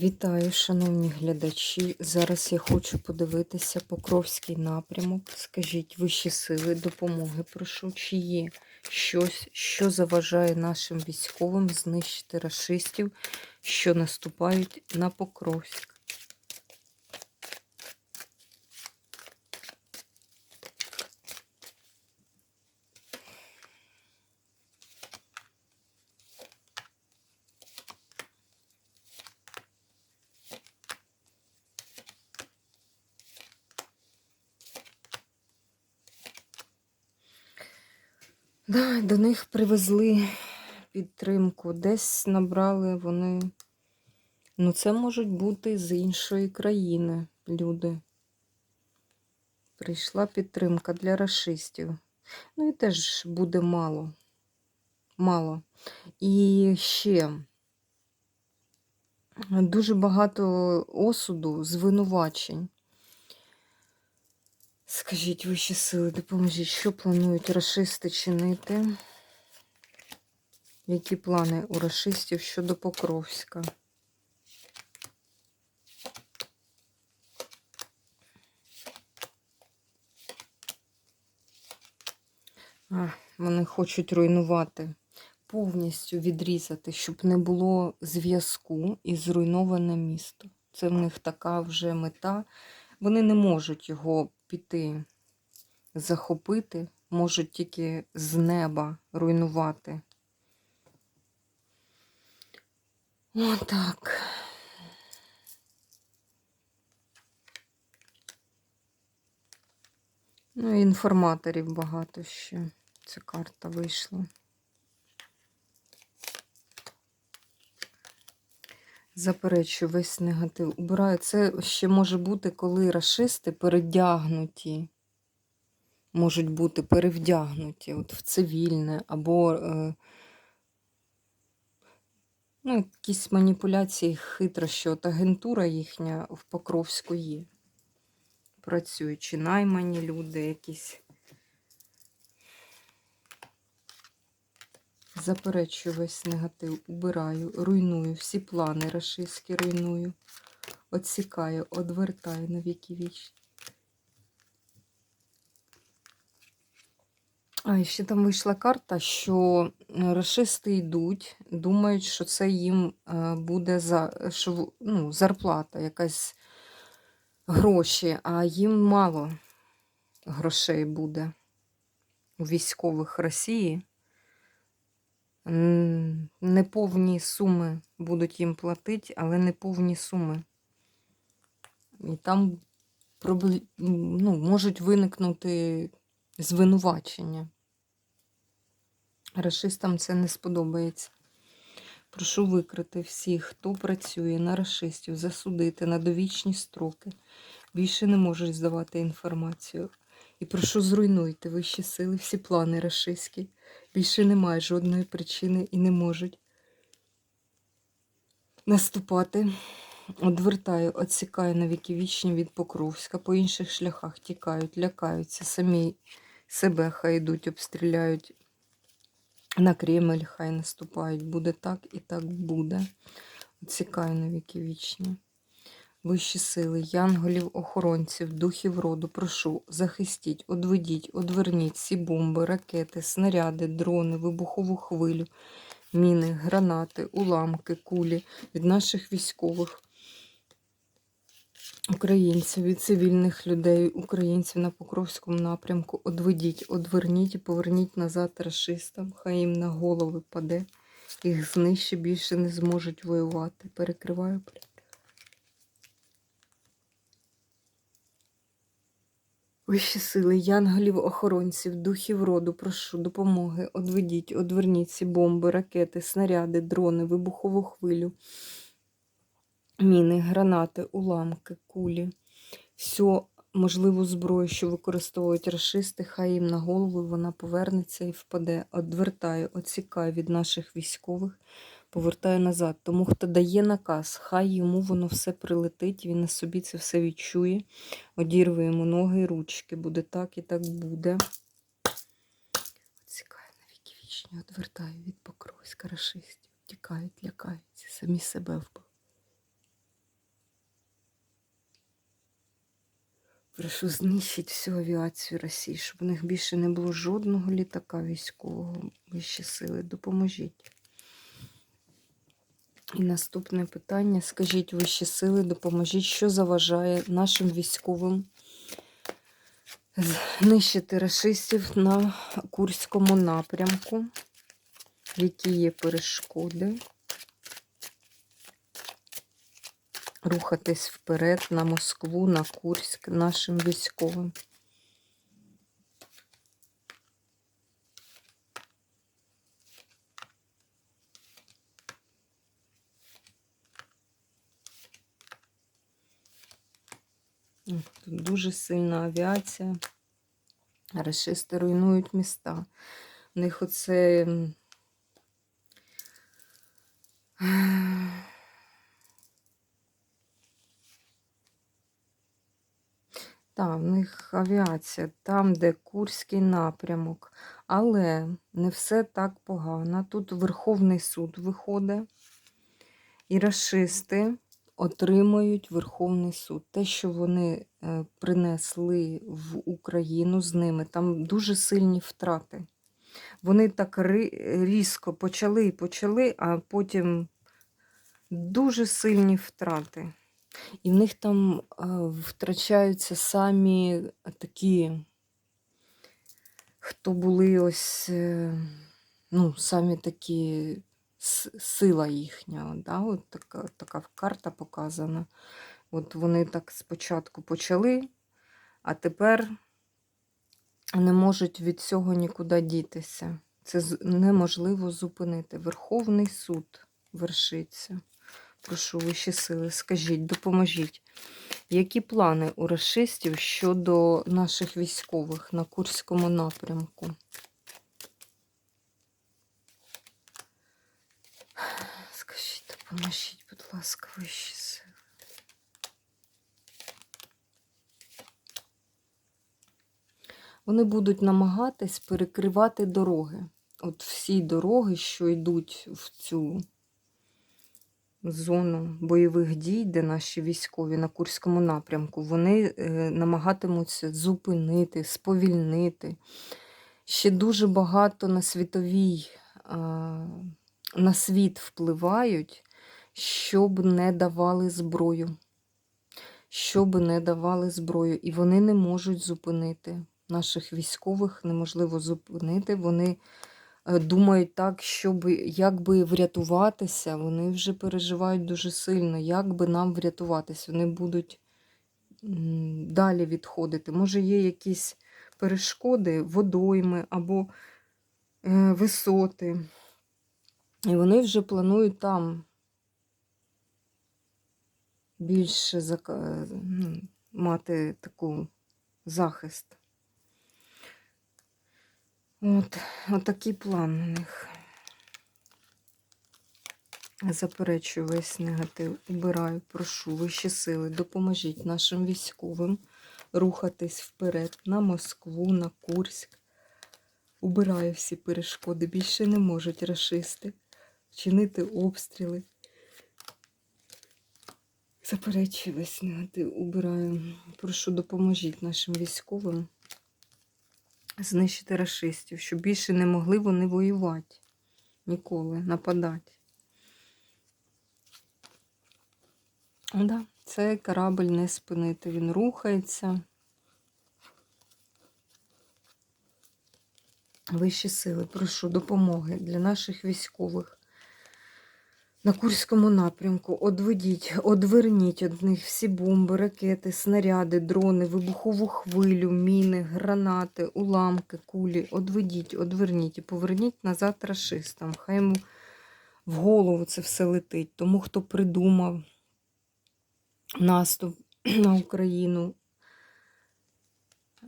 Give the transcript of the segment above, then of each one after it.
Вітаю, шановні глядачі. Зараз я хочу подивитися Покровський напрямок. Скажіть, вищі сили допомоги прошу, чи є щось, що заважає нашим військовим знищити рашистів, що наступають на Покровськ. Да, до них привезли підтримку. Десь набрали вони. Ну, це можуть бути з іншої країни люди. Прийшла підтримка для расистів. Ну і теж буде мало. Мало. І ще дуже багато осуду, звинувачень. Скажіть вищі сили, допоможіть, що планують расисти чинити? Які плани у расистів щодо Покровська? А, вони хочуть руйнувати, повністю відрізати, щоб не було зв'язку і зруйноване місто. Це в них така вже мета. Вони не можуть його піти захопити, можуть тільки з неба руйнувати. Отак. Ну, і інформаторів багато ще. Ця карта вийшла. Заперечую весь негатив. Убираю. Це ще може бути, коли расисти передягнуті. Можуть бути перевдягнуті от в цивільне, або е, ну, якісь маніпуляції, хитрощі. От агентура їхня в Покровську є. Працюють чи наймані люди якісь. Заперечую весь негатив, убираю, руйную, всі плани рашистські руйную, отсікаю, одвертаю на віки вічні. А і ще там вийшла карта, що рашисти йдуть, думають, що це їм е, буде за, що, ну, зарплата, якась гроші, а їм мало грошей буде у військових Росії. Неповні суми будуть їм платити, але неповні суми. І там ну, можуть виникнути звинувачення. Рашистам це не сподобається. Прошу викрити всіх, хто працює на рашистів, засудити на довічні строки. Більше не можуть здавати інформацію. І прошу зруйнуйте вищі сили, всі плани рашистські. Більше немає жодної причини і не можуть наступати. Одвертаю, відсікаю на віки вічні від Покровська, по інших шляхах тікають, лякаються, самі себе хай йдуть, обстріляють на Кремль, хай наступають. Буде так і так буде. Відсікаю на віки вічні. Вищі сили, янголів, охоронців, духів роду, прошу, захистіть, одведіть, одверніть всі бомби, ракети, снаряди, дрони, вибухову хвилю, міни, гранати, уламки, кулі від наших військових, українців, від цивільних людей, українців на Покровському напрямку. Одведіть, одверніть і поверніть назад расистам, хай їм на голови паде, їх знищі більше не зможуть воювати. Перекриваю. Вищі сили, янголів, охоронців, духів роду, прошу допомоги, одведіть, одверніть ці бомби, ракети, снаряди, дрони, вибухову хвилю, міни, гранати, уламки, кулі, всю можливу зброю, що використовують расисти, хай їм на голову вона повернеться і впаде. Одвертаю, оцікаю від наших військових, повертає назад. Тому хто дає наказ, хай йому воно все прилетить, він на собі це все відчує. Одірве йому ноги і ручки. Буде так і так буде. Оцікає навіки вічні, відвертаю від покровська рашистів. Тікають, лякаються, самі себе вбив. Прошу знищить всю авіацію Росії, щоб в них більше не було жодного літака військового вищі сили. Допоможіть. І наступне питання. Скажіть, вищі сили, допоможіть, що заважає нашим військовим знищити рашистів на Курському напрямку, які є перешкоди. Рухатись вперед на Москву, на Курськ нашим військовим. М, Тут дуже сильна авіація. Рашисти руйнують міста. У них оце. Так, в них авіація там, де Курський напрямок. Але не все так погано. Тут Верховний суд виходить, і рашисти отримують Верховний суд. Те, що вони принесли в Україну з ними, там дуже сильні втрати. Вони так різко почали і почали, а потім дуже сильні втрати. І в них там е, втрачаються самі такі, хто були ось, е, ну, самі такі сила їхня. Да? От така, така карта показана. От вони так спочатку почали, а тепер не можуть від цього нікуди дітися. Це неможливо зупинити. Верховний суд вершиться. Прошу вищі сили, скажіть, допоможіть. Які плани у расистів щодо наших військових на Курському напрямку? Скажіть, допоможіть, будь ласка, вищі сили. Вони будуть намагатись перекривати дороги. От всі дороги, що йдуть в цю зону бойових дій, де наші військові на Курському напрямку, вони е, намагатимуться зупинити, сповільнити. Ще дуже багато на світовій, на світ впливають, щоб не давали зброю. Щоб не давали зброю. І вони не можуть зупинити. Наших військових неможливо зупинити. Вони е, думають так, щоб якби врятуватися, вони вже переживають дуже сильно, як би нам врятуватися. Вони будуть далі відходити. Може, є якісь перешкоди, водойми або е, висоти. І вони вже планують там більше зака- ну, мати таку захист. От, отакий план у них. Заперечую весь негатив, убираю, прошу вищі сили, допоможіть нашим військовим рухатись вперед на Москву, на Курськ. Убираю всі перешкоди. Більше не можуть рашисти чинити обстріли. Заперечую весь негатив, убираю. Прошу, допоможіть нашим військовим знищити расистів, щоб більше не могли вони воювати. Ніколи нападати. Да, цей корабль не спинити. Він рухається. Вищі сили, прошу допомоги для наших військових на Курському напрямку. Одведіть, одверніть від них всі бомби, ракети, снаряди, дрони, вибухову хвилю, міни, гранати, уламки, кулі. Одведіть, одверніть і поверніть назад рашистам. Хай йому в голову це все летить. Тому хто придумав наступ на Україну,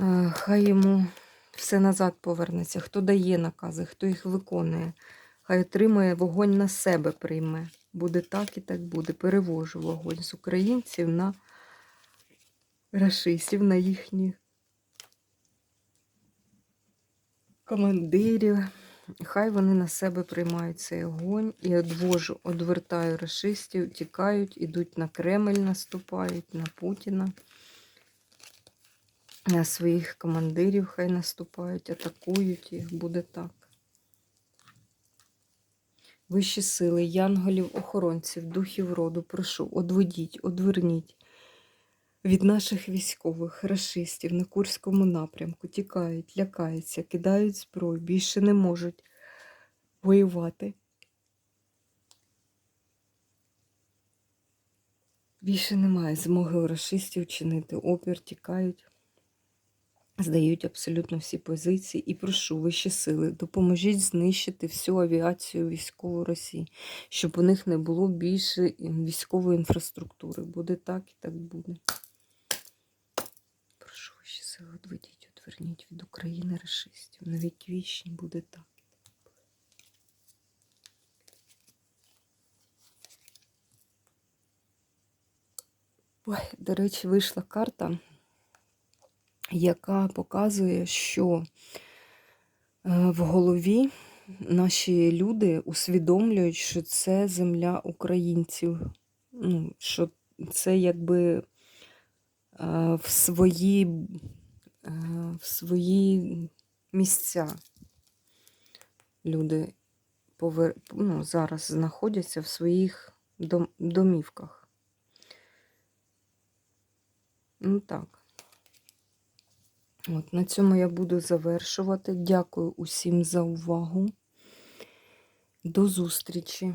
е, хай йому все назад повернеться. Хто дає накази, хто їх виконує, хай отримує вогонь на себе прийме. Буде так і так буде. Перевожу вогонь з українців на рашистів, на їхніх командирів. Хай вони на себе приймають цей огонь і одвожу, одвертаю рашистів, тікають, ідуть на Кремль, наступають, на Путіна. На своїх командирів хай наступають, атакують їх, буде так. Вищі сили, янголів, охоронців, духів роду, прошу, одведіть, одверніть від наших військових, рашистів на Курському напрямку, тікають, лякаються, кидають зброю, більше не можуть воювати. Більше немає змоги у рашистів чинити. Опір, тікають, здають абсолютно всі позиції. І прошу вищі сили, допоможіть знищити всю авіацію військову Росії, щоб у них не було більше військової інфраструктури. Буде так і так буде. Прошу вищі сили, одведіть, одверніть від України рашистів. Навіть вічні буде так. Ой, до речі, вийшла карта, яка показує, що е, в голові наші люди усвідомлюють, що це земля українців. Ну, що це якби е, в свої, е, в свої місця люди повер... ну, зараз знаходяться в своїх дом... домівках. Ну так. От, на цьому я буду завершувати. Дякую усім за увагу. До зустрічі!